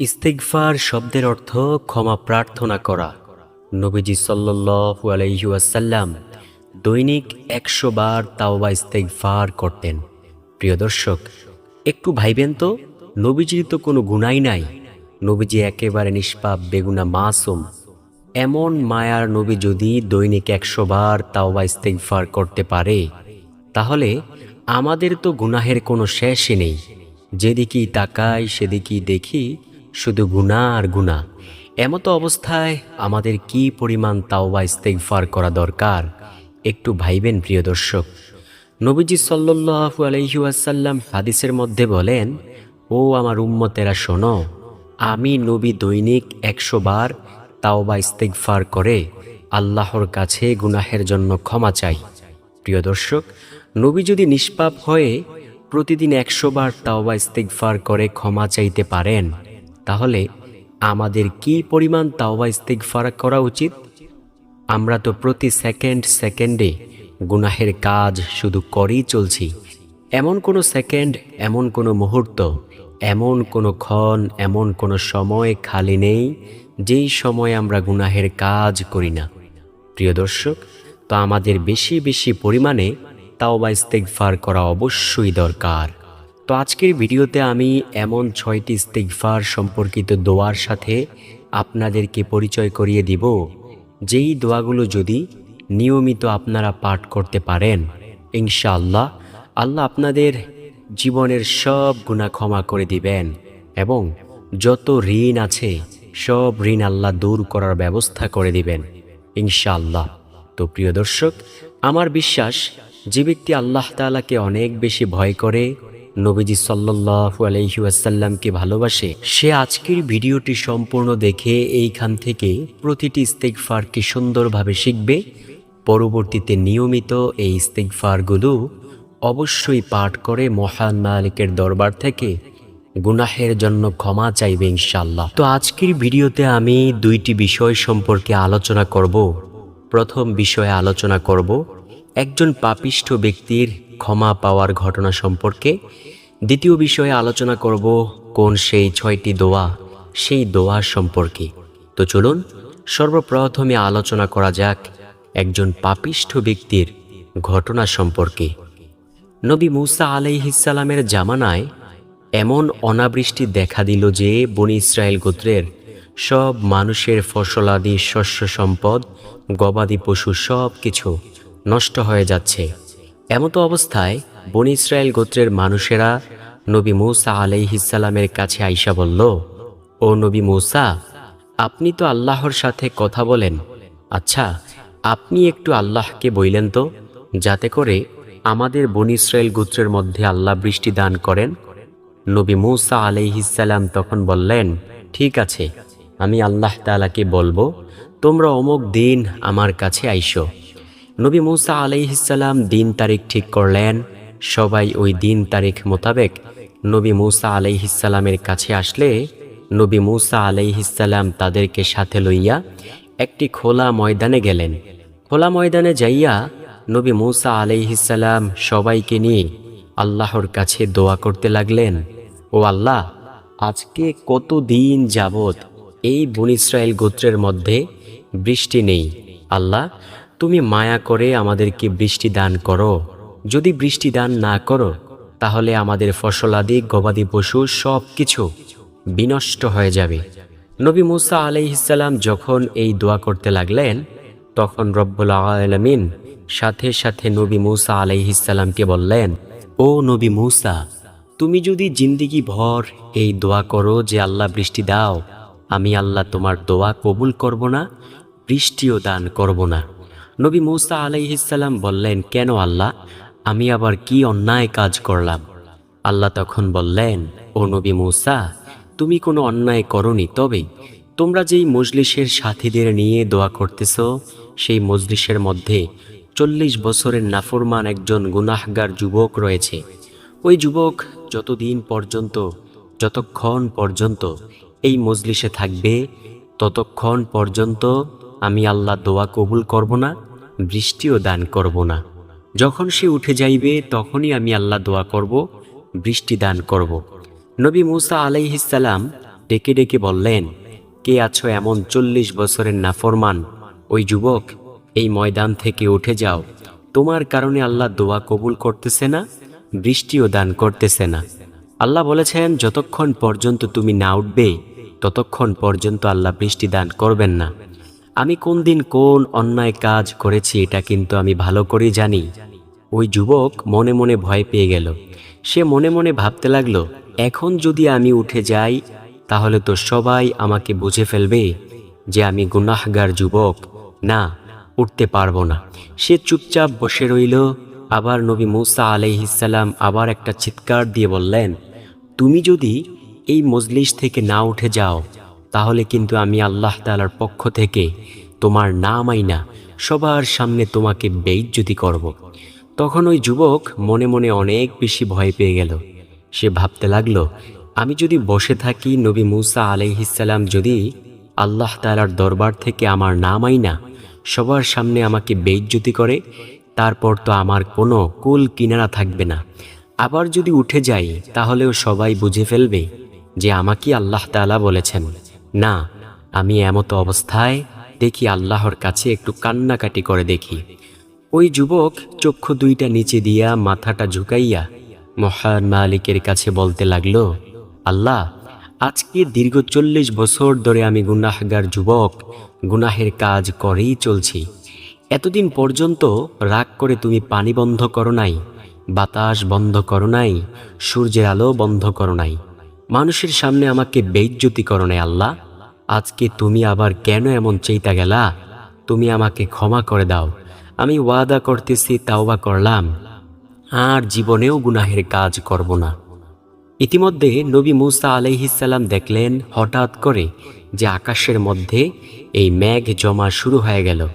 ইস্তেগফার শব্দের অর্থ ক্ষমা প্রার্থনা করা। নবীজি সাল্লু আলাইসাল্লাম দৈনিক একশো বার তাওবা ইস্তেগফার করতেন। প্রিয় দর্শক, একটু ভাইবেন তো, নবীজির তো কোনো গুণাই নাই। নবীজি একেবারে নিষ্পাপ, বেগুনা মাসুম। এমন মায়ার নবী যদি দৈনিক একশো বার তাওবা ইস্তেগফার করতে পারে, তাহলে আমাদের তো গুনাহের কোনো শেষই নেই। যেদিকেই তাকাই, সেদিকেই দেখি শুধু গুণা আর গুণা এমতো অবস্থায় আমাদের কি পরিমাণ তাওবা ইস্তেগফার করা দরকার, একটু ভাইবেন প্রিয় দর্শক। নবীজি সাল্লু আলহিউসাল্লাম হাদিসের মধ্যে বলেন, ও আমার উম্মতেরা, শোনো, আমি নবী দৈনিক একশো বার তাওবা ইস্তেগফার করে আল্লাহর কাছে গুনাহের জন্য ক্ষমা চাই। প্রিয় দর্শক, নবী যদি নিষ্পাপ হয়ে প্রতিদিন একশো বার তাওবা ইস্তেগফার করে ক্ষমা চাইতে পারেন তাহলে আমাদের কি পরিমাণ তাওবা ইস্তেগফার করা উচিত? আমরা তো প্রতি সেকেন্ড সেকেন্ডে গুনাহের কাজ শুধু করেই চলছি। এমন কোনো সেকেন্ড, এমন কোনো মুহূর্ত, এমন কোনো ক্ষণ, এমন কোনো সময় খালি নেই যেই সময় আমরা গুনাহের কাজ করি না। প্রিয় দর্শক, তো আমাদের বেশি বেশি পরিমাণে তাওবা ইস্তেগফার করা অবশ্যই দরকার। তো আজকের ভিডিওতে আমি এমন ছয়টি ইস্তেগফার সম্পর্কিত দোয়ার সাথে আপনাদেরকে পরিচয় করিয়ে দিব, যেই দোয়াগুলো যদি নিয়মিত আপনারা পাঠ করতে পারেন, ইনশাআল্লাহ আল্লাহ আপনাদের জীবনের সব গুণা ক্ষমা করে দিবেন এবং যত ঋণ আছে, সব ঋণ আল্লাহ দূর করার ব্যবস্থা করে দিবেন, ইনশাআল্লাহ। তো প্রিয় দর্শক, আমার বিশ্বাস, যে ব্যক্তি আল্লাহ তাআলাকে অনেক বেশি ভয় করে নবীজি সাল্লাল্লাহু আলাইহি ওয়াসাল্লামকে ভালোবাসে। সে আজকের ভিডিওটি সম্পূর্ণ দেখে এইখান থেকে প্রতিটি ইস্তেগফারকে সুন্দরভাবে শিখবে। পরবর্তীতে নিয়মিত এই ইস্তেগফারগুলো অবশ্যই পাঠ করে মহান মালিকের দরবার থেকে গুনাহের জন্য ক্ষমা চাইবে ইনশাল্লাহ তো আজকের ভিডিওতে আমি দুইটি বিষয় সম্পর্কে আলোচনা করব। প্রথম বিষয়ে আলোচনা করব, একজন পাপিষ্ঠ ব্যক্তির ক্ষমা পাওয়ার ঘটনা সম্পর্কে দ্বিতীয় বিষয়ে আলোচনা করব কোন সেই ছয়টি দোয়া, সেই দোয়া সম্পর্কে। তো চলুন, সর্বপ্রথমে আলোচনা করা যাক একজন পাপিষ্ঠ ব্যক্তির ঘটনা সম্পর্কে। নবী মুসা আলাইহিসালামের জামানায় এমন অনাবৃষ্টি দেখা দিল যে বনি ইসরায়েল গোত্রের সব মানুষের ফসলাদি শস্য সম্পদ, গবাদি পশু সব কিছু নষ্ট হয়ে যাচ্ছে। এমতো অবস্থায় বনি ইসরায়েল গোত্রের মানুষেরা নবী মৌসা আলাইহিসালামের কাছে আইসা বলল, ও নবী মৌসা, আপনি তো আল্লাহর সাথে কথা বলেন। আচ্ছা আপনি একটু আল্লাহকে বইলেন তো, যাতে করে আমাদের বনি ইসরায়েল গোত্রের মধ্যে আল্লাহ বৃষ্টি দান করেন। নবী মৌসা আলাইহিসাল্লাম তখন বললেন, ঠিক আছে, আমি আল্লাহ তালাকে বলব, তোমরা অমুক দিন আমার কাছে আইসো। নবী মৌসা আলাইহিসাল্লাম দিন তারিখ ঠিক করলেন। সবাই ওই দিন তারিখ মোতাবেক নবী মৌসা আলাইহিসাল্লামের কাছে আসলে নবী মৌসা আলাইহিসাল্লাম তাদেরকে সাথে লইয়া একটি খোলা ময়দানে গেলেন। খোলা ময়দানে যাইয়া নবী মৌসা আলাইহিসাল্লাম সবাইকে নিয়ে আল্লাহর কাছে দোয়া করতে লাগলেন। ও আল্লাহ, আজকে কত দিন যাবত এই বন ইসরায়েল গোত্রের মধ্যে বৃষ্টি নেই। আল্লাহ তুমি মায়া করে আমাদেরকে বৃষ্টি দান করো। যদি বৃষ্টি দান না করো, তাহলে আমাদের ফসলাদি, গবাদি পশু সব কিছু বিনষ্ট হয়ে যাবে। নবী মুসা আলাইহিসাল্লাম যখন এই দোয়া করতে লাগলেন, তখন রব্বুল আলমিন সাথে সাথে নবী মুসা আলাইহিসাল্লামকে বললেন, ও নবী মুসা, তুমি যদি জিন্দিগি ভর এই দোয়া করো যে আল্লাহ বৃষ্টি দাও, আমি আল্লাহ তোমার দোয়া কবুল করব না, বৃষ্টিও দান করব না। নবী মুসা আলাইহিসাল্লাম বললেন, কেন আল্লাহ? আমি আবার কি অন্যায় কাজ করলাম? আল্লাহ তখন বললেন, ও নবী মুসা, তুমি কোনো অন্যায় করনি, তবে তোমরা যেই মজলিসের সাথীদের নিয়ে দোয়া করতেছ, সেই মজলিসের মধ্যে চল্লিশ বছরের নাফরমান একজন গুনাহগার যুবক রয়েছে। ওই যুবক যতদিন পর্যন্ত, যতক্ষণ পর্যন্ত এই মজলিসে থাকবে, ততক্ষণ পর্যন্ত আমি আল্লাহ দোয়া কবুল করব না। বৃষ্টিও দান করব না। যখন সে উঠে যাইবে, তখনই আমি আল্লাহ দোয়া করব, বৃষ্টি দান করব। নবী মুসা আলাইহিসাল্লাম ডেকে ডেকে বললেন, কে আছো এমন চল্লিশ বছরের নাফরমান? ওই যুবক, এই ময়দান থেকে উঠে যাও। তোমার কারণে আল্লাহ দোয়া কবুল করতেছে না, বৃষ্টিও দান করতেছে না। আল্লাহ বলেছেন, যতক্ষণ পর্যন্ত তুমি না উঠবে, ততক্ষণ পর্যন্ত আল্লাহ বৃষ্টি দান করবেন না। আমি কোন দিন কোন অন্যায় কাজ করেছি এটা কিন্তু আমি ভালো করে জানি। ওই যুবক মনে মনে ভয় পেয়ে গেল। সে মনে মনে ভাবতে লাগল, এখন যদি আমি উঠে যাই, তাহলে তো সবাই আমাকে বুঝে ফেলবে যে আমি গুনাহগার যুবক। না, উঠতে পারব না। সে চুপচাপ বসে রইল। আবার নবী মুসা আলাইহিসাল্লাম আবার একটা চিৎকার দিয়ে বললেন, তুমি যদি এই মজলিস থেকে না উঠে যাও তাহলে কিন্তু আমি আল্লাহ তালার পক্ষ থেকে তোমার নাম আইনা সবার সামনে তোমাকে বেইজ্জতি করব। তখন ওই যুবক মনে মনে অনেক বেশি ভয় পেয়ে গেল। সে ভাবতে লাগল, আমি যদি বসে থাকি নবী মুসা আলাইহিসাল্লাম যদি আল্লাহ তালার দরবার থেকে আমার নাম আইনা, সবার সামনে আমাকে বেইজ্জতি করে, তারপর তো আমার কোনো কুল কিনারা থাকবে না। আবার যদি উঠে যাই, তাহলেও সবাই বুঝে ফেলবে যে আমাকে আল্লাহ তাআলা বলেছেন। না, আমি এমতো অবস্থায় দেখি আল্লাহর কাছে একটু কান্নাকাটি করে দেখি। ওই যুবক চক্ষু দুইটা নিচে দিয়া মাথাটা ঝুঁকাইয়া মহান মালিকের কাছে বলতে লাগল, আল্লাহ, আজকে দীর্ঘ চল্লিশ বছর ধরে আমি গুনাহগার যুবক, গুনাহের কাজ করেই চলছি। এতদিন পর্যন্ত রাগ করে তুমি পানি বন্ধ করো নাই, বাতাস বন্ধ করো নাই, সূর্যের আলো বন্ধ করো নাই। মানুষের সামনে আমাকে বেইজ্জতি করো আল্লাহ, আজকে তুমি আবার কেন এমন চেইতা গেলা? তুমি আমাকে ক্ষমা করে দাও। আমি ওয়াদা করতেছি, তাওবা করলাম। আর জীবনেও গুনাহের কাজ করব না। ইতিমধ্যে নবী মুসা আলাইহিসাল্লাম দেখলেন, হঠাৎ করে যে আকাশের মধ্যে এই মেঘ জমা শুরু হয়ে গেল।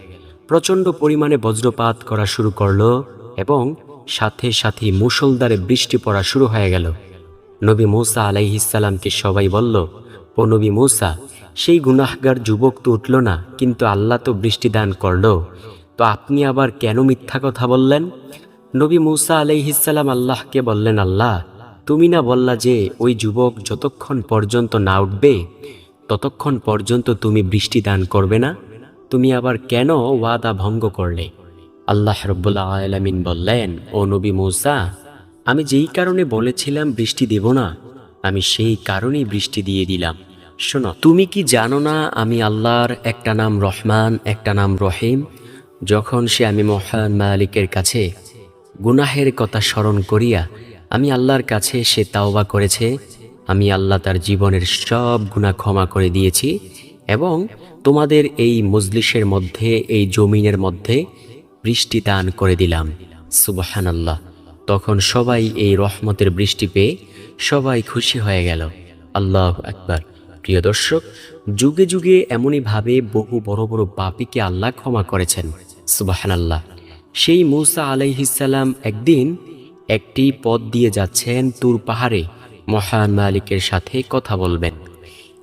প্রচণ্ড পরিমাণে বজ্রপাত করা শুরু করল এবং সাথে সাথে মুষলধারে বৃষ্টি পড়া শুরু হয়ে গেল। নবী মুসা আলাইহিসাল্লামকে সবাই বলল, ও নবী মৌসা, সেই গুনাহগার যুবক তো উঠল না, কিন্তু আল্লাহ তো বৃষ্টি দান করল। তো আপনি আবার কেন মিথ্যা কথা বললেন? নবী মুসা আলাইহিসাল্লাম আল্লাহকে বললেন, আল্লাহ, তুমি না বললা যে ওই যুবক যতক্ষণ পর্যন্ত না উঠবে, ততক্ষণ পর্যন্ত তুমি বৃষ্টি দান করবে না? তুমি আবার কেন ওয়াদা ভঙ্গ করলে? আল্লাহ রব্বুল্লাহ আলমিন বললেন, ও নবী মুসা আমি যেই কারণে বলেছিলাম বৃষ্টি দেব না, আমি সেই কারণেই বৃষ্টি দিয়ে দিলাম। শোনো, তুমি কি জানো না আমি আল্লাহর একটা নাম রহমান, একটা নাম রহিম? যখন সে আমি মহান মালিকের কাছে গুনাহের কথা স্মরণ করিয়া আমি আল্লাহর কাছে সে তাওবা করেছে, আমি আল্লাহ তার জীবনের সব গুণা ক্ষমা করে দিয়েছি এবং তোমাদের এই মজলিসের মধ্যে, এই জমিনের মধ্যে বৃষ্টি দান করে দিলাম। সুবাহান আল্লাহ তখন সবাই এই রহমতের বৃষ্টি পেয়ে সবাই খুশি হয়ে গেল। আল্লাহ একবার প্রিয় দর্শক, যুগে যুগে এমনইভাবে বহু বড় বড় পাপিকে আল্লাহ ক্ষমা করেছেন। সুবাহান আল্লাহ সেই মুসা আলাইহিসাল্লাম একদিন একটি পথ দিয়ে যাচ্ছেন তুর পাহাড়ে, মহান মালিকের সাথে কথা বলবেন।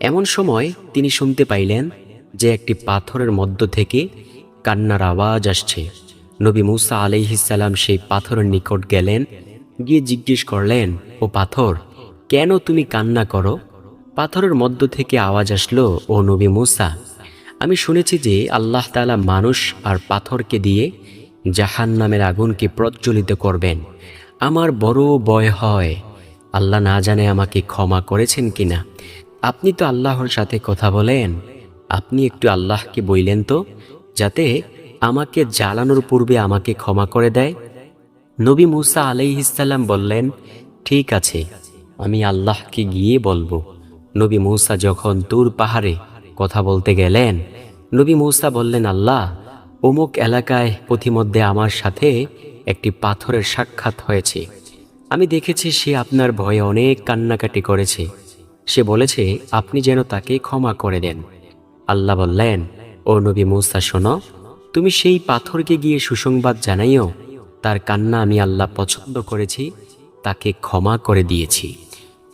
এমন সময় তিনি শুনতে পাইলেন যে একটি পাথরের মধ্য থেকে কান্নার আওয়াজ আসছে। নবী মুসা আলাইহিসাল্লাম সেই পাথরের নিকট গেলেন, গিয়ে জিজ্ঞেস করলেন, ও পাথর, কেন তুমি কান্না করো? পাথরের মধ্য থেকে আওয়াজ আসলো, ও নবী মুসা, আমি শুনেছি যে আল্লাহ তাআলা মানুষ আর পাথরকে দিয়ে জাহান নামের আগুনকে প্রজ্বলিত করবেন। আমার বড় ভয় হয়। আল্লাহ না জানে আমাকে ক্ষমা করেছেন কিনা। আপনি তো আল্লাহর সাথে কথা বলেন। আপনি একটু আল্লাহকে বইলেন তো, যাতে আমাকে জ্বালানোর পূর্বে আমাকে ক্ষমা করে দেয়? নবী মুসা আলাইহিসাল্লাম বললেন, ঠিক আছে, আমি আল্লাহকে গিয়ে বলব। নবী মুসা যখন দূর পাহাড়ে কথা বলতে গেলেন, নবী মুসা বললেন, আল্লাহ, অমুক এলাকায় পথিমধ্যে আমার সাথে একটি পাথরের সাক্ষাৎ হয়েছে। আমি দেখেছি সে আপনার ভয়ে অনেক কান্নাকাটি করেছে। সে বলেছে, আপনি যেন তাকে ক্ষমা করে দেন। আল্লাহ বললেন, ও নবী মুসা, শোনো তুমি সেই পাথরকে গিয়ে সুসংবাদ জানাইও, তার কান্না আমি আল্লাহ পছন্দ করেছি, তাকে ক্ষমা করে দিয়েছি।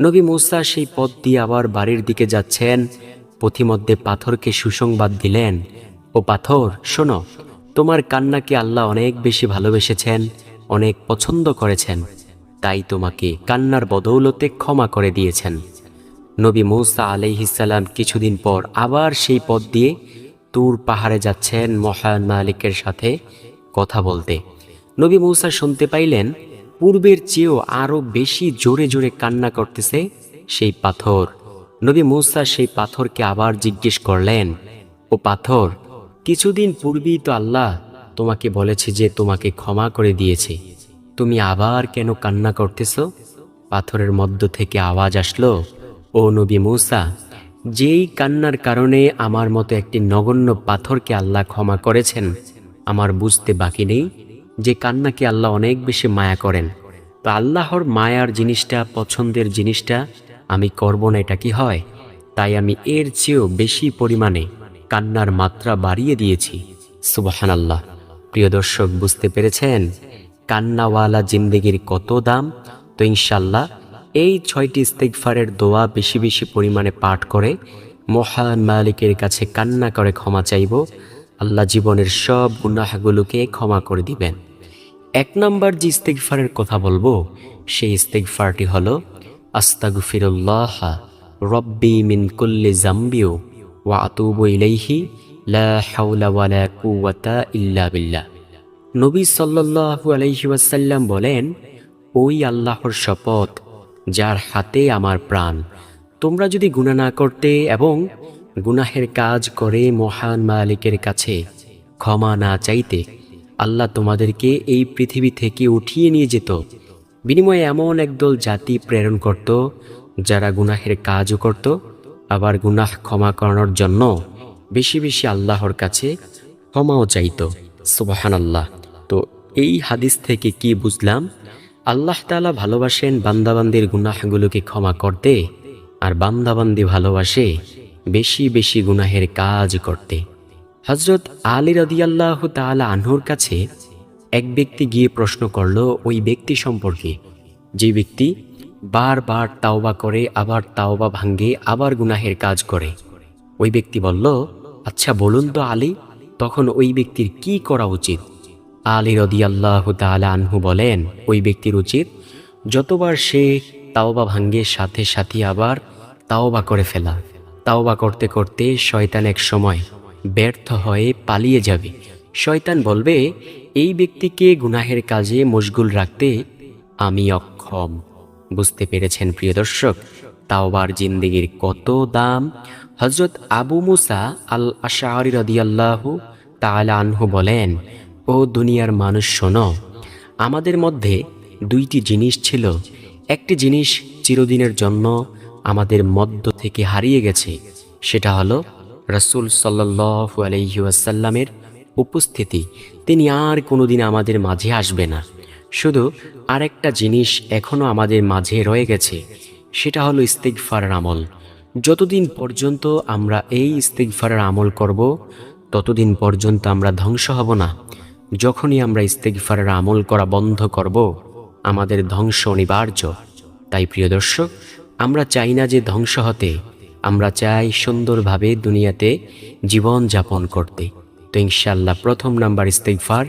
নবী মুসা সেই পথ দিয়ে আবার বাড়ির দিকে যাচ্ছেন, পথিমধ্যে পাথরকে সুসংবাদ দিলেন, ও পাথর, শোনো, তোমার কান্নাকে আল্লাহ অনেক বেশি ভালোবেসেছেন, অনেক পছন্দ করেছেন, তাই তোমাকে কান্নার বদৌলতে ক্ষমা করে দিয়েছেন। নবী মৌসা আলাইহিসাল্লাম কিছুদিন পর আবার সেই পথ দিয়ে তুর পাহাড়ে যাচ্ছেন মহান মালিকের সাথে কথা বলতে। নবী মৌসা শুনতে পাইলেন, পূর্বের চেয়েও আরও বেশি জোরে জোরে কান্না করতেছে সেই পাথর। নবী মৌসা সেই পাথরকে আবার জিজ্ঞেস করলেন, ও পাথর, কিছুদিন পূর্বেই তো আল্লাহ তোমাকে বলেছে যে তোমাকে ক্ষমা করে দিয়েছে। তুমি আবার কেন কান্না করতেছ? পাথরের মধ্য থেকে আওয়াজ আসলো, ও নবী মৌসা যেই কান্নার কারণে আমার মতো একটি নগণ্য পাথরকে আল্লাহ ক্ষমা করেছেন, আমার বুঝতে বাকি নেই যে কান্নাকে আল্লাহ অনেক বেশি মায়া করেন। তো আল্লাহর মায়ার জিনিসটা, পছন্দের জিনিসটা আমি করব না, এটা কি হয়? তাই আমি এর চেয়েও বেশি পরিমাণে কান্নার মাত্রা বাড়িয়ে দিয়েছি। সুবাহান আল্লাহ প্রিয় দর্শক, বুঝতে পেরেছেন? কান্নাওয়ালা জিন্দেগির কত দাম? তো ইনশাল্লাহ এই ছয়টি ইস্তেকফারের দোয়া বেশি বেশি পরিমাণে পাঠ করে। মহান মালিকের কাছে কান্না করে ক্ষমা চাইব। আল্লাহ জীবনের সব গুনাহগুলোকে ক্ষমা করে দিবেন। এক নম্বর যে ইস্তেকফারের কথা বলব, সেই ইস্তেকফারটি হলো, আস্তাগফিরুল্লাহ, রব্বি মিন কুল্লি জাম্বিউ, ওয়া আতুবু ইলাইহি, লা হাওলা ওয়ালা কুওয়াতা ইল্লা বিল্লাহ। নবী সাল্লাল্লাহু আলাইহি ওয়াসাল্লাম বলেন, ওই আল্লাহর শপথ যার হাতে আমার প্রাণ। তোমরা যদি গুনাহ না করতে এবং গুনাহের কাজ করে মহান মালিকের কাছে ক্ষমা না চাইতে, আল্লাহ তোমাদেরকে এই পৃথিবী থেকে উঠিয়ে নিয়ে যেত। বিনিময়ে এমন একদল জাতি প্রেরণ করত, যারা গুনাহের কাজও করত, আবার গুনাহ ক্ষমা করানোর জন্য বেশি বেশি আল্লাহর কাছে ক্ষমাও চাইত। সুবাহান আল্লাহ তো এই হাদিস থেকে কি বুঝলাম? আল্লাহ তালা ভালোবাসেন বান্দাবান্দির গুনাহগুলোকে ক্ষমা করতে, আর বান্দাবান্দি ভালোবাসে বেশি বেশি গুনাহের কাজ করতে। হজরত আলী রদিয়াল্লাহ তালা আনহুর কাছে এক ব্যক্তি গিয়ে প্রশ্ন করল, ওই ব্যক্তি সম্পর্কে? যে ব্যক্তি বারবার তাওবা করে, আবার তাওবা ভাঙ্গে, আবার গুনাহের কাজ করে। ওই ব্যক্তি বলল আচ্ছা বলুন তো আলী, তখন ওই ব্যক্তির কি করা উচিত? আলী রদিয়াল্লাহ তালা আনহু বলেন, ওই ব্যক্তির উচিত যতবার সে তাওবা ভাঙ্গে, সাথে সাথে আবার তাওবা করে ফেলা। তাওবা করতে করতে শয়তান এক সময় ব্যর্থ হয়ে পালিয়ে যাবে। শয়তান বলবে, এই ব্যক্তিকে গুনাহের কাজে মশগুল রাখতে আমি অক্ষম। বুঝতে পেরেছেন প্রিয় দর্শক, তাওবার জিন্দিগির কত দাম? হজরত আবু মুসা আল আশারি রদিয়াল্লাহু তাআলা আনহু বলেন ও দুনিয়ার মানুষ শোনো। আমাদের মধ্যে দুইটি জিনিস ছিল। একটি জিনিস চিরদিনের জন্য আমাদের মধ্য থেকে হারিয়ে গেছে। সেটা হলো রসুল সাল্লাহু আলহিউসাল্লামের উপস্থিতি। তিনি আর কোনোদিন আমাদের মাঝে আসবে না। শুধু আরেকটা জিনিস এখনও আমাদের মাঝে রয়ে গেছে। সেটা হলো ইস্তিকফারের আমল। যতদিন পর্যন্ত আমরা এই ইস্তিকফারের আমল করব, ততদিন পর্যন্ত আমরা ধ্বংস হব না। যখনই আমরা ইস্তেগফারের আমল করা বন্ধ করব, আমাদের ধ্বংস অনিবার্য। তাই প্রিয় দর্শক, আমরা চাই না যে ধ্বংস হতে, আমরা চাই সুন্দরভাবে দুনিয়াতে জীবন যাপন করতে। তো ইনশাল্লাহ প্রথম নাম্বার ইস্তেগফার,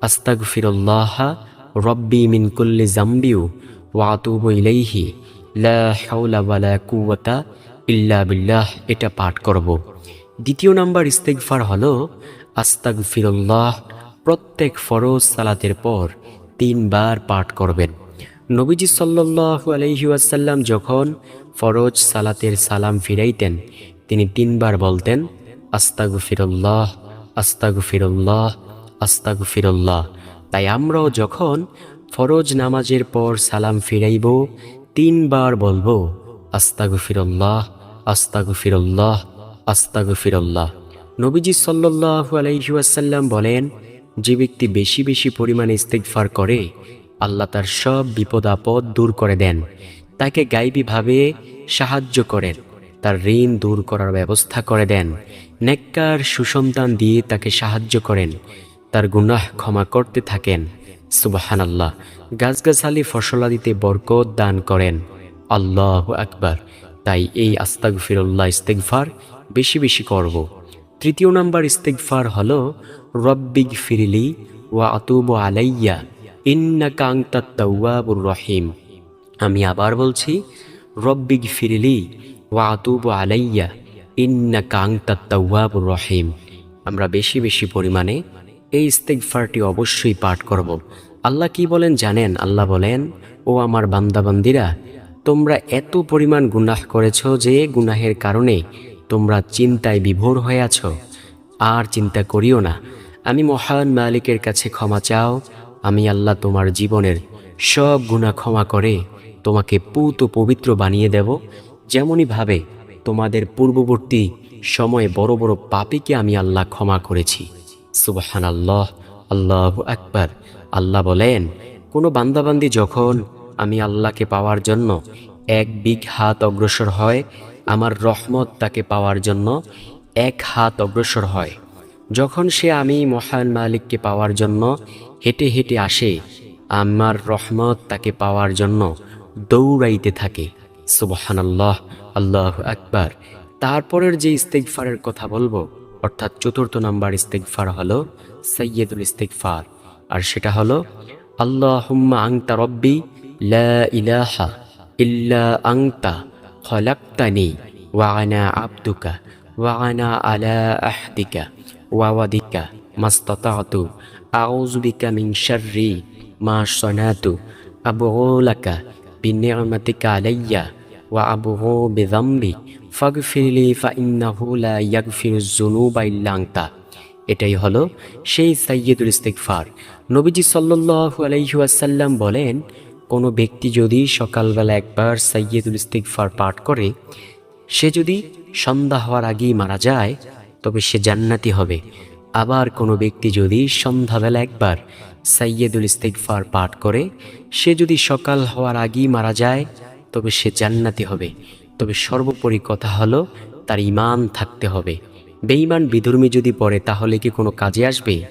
আস্তাগফিরুল্লাহ রব্বি মিন কুল্লি জাম্বিউ ওয়াতুবু ইলাইহি, লা ইল্লা বিল্লাহ। এটা পাঠ করব। দ্বিতীয় নাম্বার ইস্তেগফার হলো, আস্তাগফিরুল্লাহ প্রত্যেক ফরজ সালাতের পর তিনবার পাঠ করবেন। নবীজি সাল্লাল্লাহু আলাইহি ওয়াসাল্লাম যখন ফরজ সালাতের সালাম ফিরাইতেন, তিনি তিনবার বলতেন, আস্তাগফিরুল্লাহ আস্তাগফিরুল্লাহ আস্তাগফিরুল্লাহ। তাই আমরাও যখন ফরজ নামাজের পর সালাম ফিরাইব, তিনবার বলব, আস্তাগফিরুল্লাহ আস্তাগফিরুল্লাহ আস্তাগফিরুল্লাহ। নবীজি সাল্লাল্লাহু আলাইহি ওয়াসাল্লাম বলেন যে ব্যক্তি বেশি বেশি পরিমাণে ইস্তেগফার করে, আল্লাহ তার সব বিপদ আপদ দূর করে দেন। তাকে গাইবীভাবে সাহায্য করেন, তার ঋণ দূর করার ব্যবস্থা করে দেন। নেককার সুসন্তান দিয়ে তাকে সাহায্য করেন, তার গুনাহ ক্ষমা করতে থাকেন। সুবাহান আল্লাহ গাছগাছালি ফসলাদিতে বরকত দান করেন। আল্লাহ আকবার। তাই এই আস্তাগফিরুল্লাহ ইস্তেগফার বেশি বেশি করব। তৃতীয় নাম্বার ইস্তেগফার হলো রব্বিগ ফিরিলি ওয়া আতুব আলাইয়া ইন্না কাংতা তওয়াবুর রহিম। আমি আবার বলছি রব্বিগ ফিরিলি ওয়া আতুবু আলাইয়া ইন্না কাংতা তাওয়াবুর রহিম। আমরা বেশি বেশি পরিমাণে এই ইস্তেগফারটি অবশ্যই পাঠ করব। আল্লাহ কি বলেন জানেন? আল্লাহ বলেন, ও আমার বান্দাবান্দিরা, তোমরা এত পরিমাণ গুনাহ করেছ যে গুনাহের কারণে তোমরা চিন্তায় বিভোর হয়ে আছো। আর চিন্তা করিও না। আমি মহান মালিকের কাছে ক্ষমা চাও। আমি আল্লাহ তোমার জীবনের সব গুণা ক্ষমা করে তোমাকে পুত পবিত্র বানিয়ে দেব। যেমনইভাবে তোমাদের পূর্ববর্তী সময়ে বড় বড় পাপীকে আমি আল্লাহ ক্ষমা করেছি। সুবাহান আল্লাহ আল্লাহ আকবার। আল্লাহ বলেন, কোনো বান্দাবান্দি যখন আমি আল্লাহকে পাওয়ার জন্য এক বিঘ হাত অগ্রসর হয়, আমার রহমত তাকে পাওয়ার জন্য এক হাত অগ্রসর হয়। যখন সে আমি মহান মালিককে পাওয়ার জন্য হেঁটে হেঁটে আসে, আমার রহমত তাকে পাওয়ার জন্য দৌড়াইতে থাকে। সুবহানাল্লাহ, আল্লাহ আল্লাহ আকবার। তারপরের যে ইস্তেকফারের কথা বলব, অর্থাৎ চতুর্থ নাম্বার ইস্তেকফার হলো সৈয়দুল ইস্তেকফার আর সেটা হলো, আল্লাহুম্মা আংতা রব্বি লা ইলাহা ইল্লা আংতা খলাক্তানি ওয়া আনা আবদুকা ওয়া আনা আলা আহদিকা। ওয়া ওয়াদিকা মাস্তাতাতু। আউযু বিকা মিন শাররি মা সনাতু। আবগু লাকা বিনি'মাতিকা আলাইয়া ওয়া আবগু বিযামবি। ফাগফিরলি ফাইন্নাহু লা ইয়াগফিরুজ যুনুবা ইল্লা এটাই হলো সেই সাইয়্যিদুল ইস্তিগফার। নবীজি সাল্লাল্লাহু আলাইহি ওয়াসাল্লাম বলেন, কোনো ব্যক্তি যদি সকালবেলা একবার সাইয়্যিদুল ইস্তিগফার পাঠ করে, সে যদি সন্ধ্যা হওয়ার আগেই মারা যায় তবে সে জান্নাতি হবে। আবার কোনো ব্যক্তি যদি সন্ধ্যাবেলা একবার সাইয়্যিদুল ইস্তিগফার পাঠ করে, সে যদি সকাল হওয়ার আগেই মারা যায়, তবে সে জান্নাতি হবে। তবে সর্বোপরি কথা হলো, তার ইমান থাকতে হবে। বেঈমান বিধর্মী যদি পড়ে, তাহলে কি কোনো কাজে আসবে?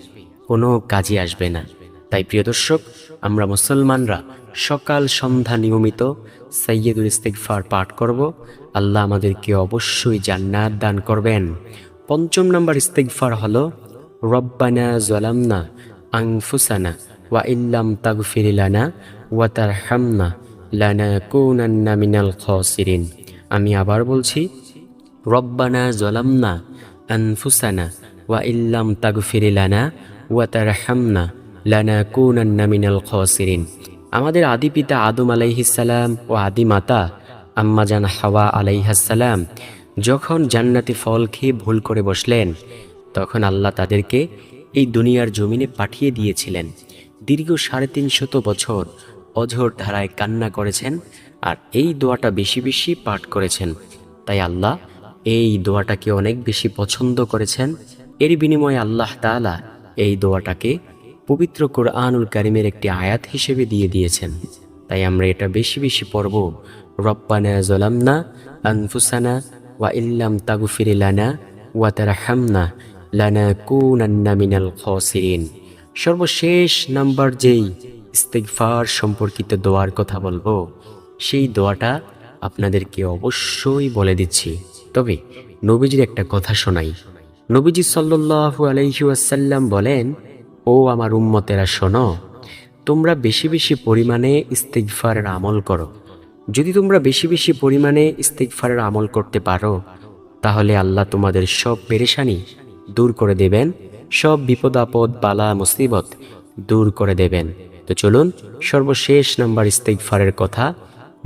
কোনো কাজে আসবে না। তাই প্রিয় দর্শক, আমরা মুসলমানরা সকাল সন্ধ্যা নিয়মিত সৈয়দুল ইস্তিগফার পাঠ করব। আল্লাহ আমাদেরকে অবশ্যই জান্নাত দান করবেন। পঞ্চম নম্বর ইস্তিগফার হলো, রব্বানা জলামনা আংফুসানা ওয়া ইল্লাম তাগফির লানা ওয়া তারহামনা লানাকুনান্না মিনাল খাসিরিন। আমি আবার বলছি, রব্বানা জলামনা আনফুসানা ওয়া ইল্লাম তাগফির লানা ওয়া তারহামনা লানাকুনান্না মিনাল খাসিরিন। আমাদের আদি পিতা আদম আলাইহিসাল্লাম ও আদি মাতা আম্মাজান হাওয়া আলাইহাসাল্লাম যখন জান্নাতি ফল খেয়ে ভুল করে বসলেন, তখন আল্লাহ তাদেরকে এই দুনিয়ার জমিনে পাঠিয়ে দিয়েছিলেন। দীর্ঘ সাড়ে তিনশত বছর অঝোর ধারায় কান্না করেছেন আর এই দোয়াটা বেশি বেশি পাঠ করেছেন। তাই আল্লাহ এই দোয়াটাকে অনেক বেশি পছন্দ করেছেন। এর বিনিময়ে আল্লাহ তাআলা এই দোয়াটাকে পবিত্র কোরআনুল কারিমের একটি আয়াত হিসেবে দিয়ে দিয়েছেন। তাই আমরা এটা বেশি বেশি পড়ব। রব্বানা জলামনা আনফুসানা ওয়া ইল্লাম তাগফির লানা ওয়া মিনাল খাসিরিন সর্বশেষ নাম্বার যেই ইস্তেগফার সম্পর্কিত দোয়ার কথা বলব, সেই দোয়াটা আপনাদেরকে অবশ্যই বলে দিচ্ছি। তবে নবীজির একটা কথা শোনাই। নবীজি সাল্লাল্লাহু আলাইহি ওয়াসাল্লাম বলেন, ও আমার উম্মতেরা শোনো, তোমরা বেশি বেশি পরিমাণে ইস্তেগফারের আমল করো। যদি তোমরা বেশি বেশি পরিমাণে ইস্তেগফারের আমল করতে পারো, তাহলে আল্লাহ তোমাদের সব পেরেশানি দূর করে দেবেন, সব বিপদ আপদ, বালা, মুসিবত দূর করে দেবেন। তো চলুন, সর্বশেষ নাম্বার ইস্তেগফারের কথা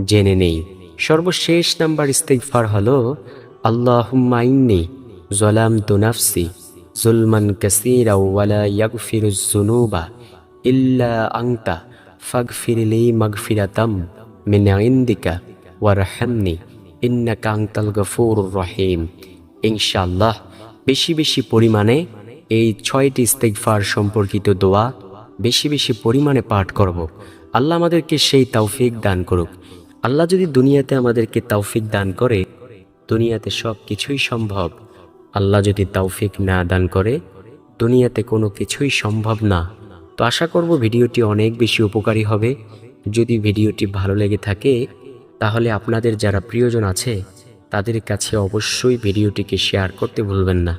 জেনে নেই। সর্বশেষ নাম্বার ইস্তিকফার হল, আল্লাহুম্মা ইন্নি জলামতু নাফসি জুলমান কাসীরা ওয়ালা ইল্লা আনতা ফাগফিরলি মাগফিরাতাম। মিন ইনদিকা ওয়ারহামনি ইন্নাকা আনতাল গফুরুর রহিম ইনশাআল্লাহ বেশি বেশি পরিমাণে এই ছয়টি ইস্তেগফার সম্পর্কিত দোয়া বেশি বেশি পরিমাণে পাঠ করব। আল্লাহ আমাদেরকে সেই তৌফিক দান করুক। আল্লাহ যদি দুনিয়াতে আমাদেরকে তৌফিক দান করে, দুনিয়াতে সব কিছুই সম্ভব। আল্লাহ যদি তৌফিক না দান করে, দুনিয়াতে কোনো কিছুই সম্ভব না। তো আশা করব ভিডিওটি অনেক বেশি উপকারী হবে। যদি ভিডিওটি ভালো লেগে থাকে, তাহলে আপনাদের যারা প্রিয়জন আছে, তাদের কাছে অবশ্যই ভিডিওটিকে শেয়ার করতে ভুলবেন না।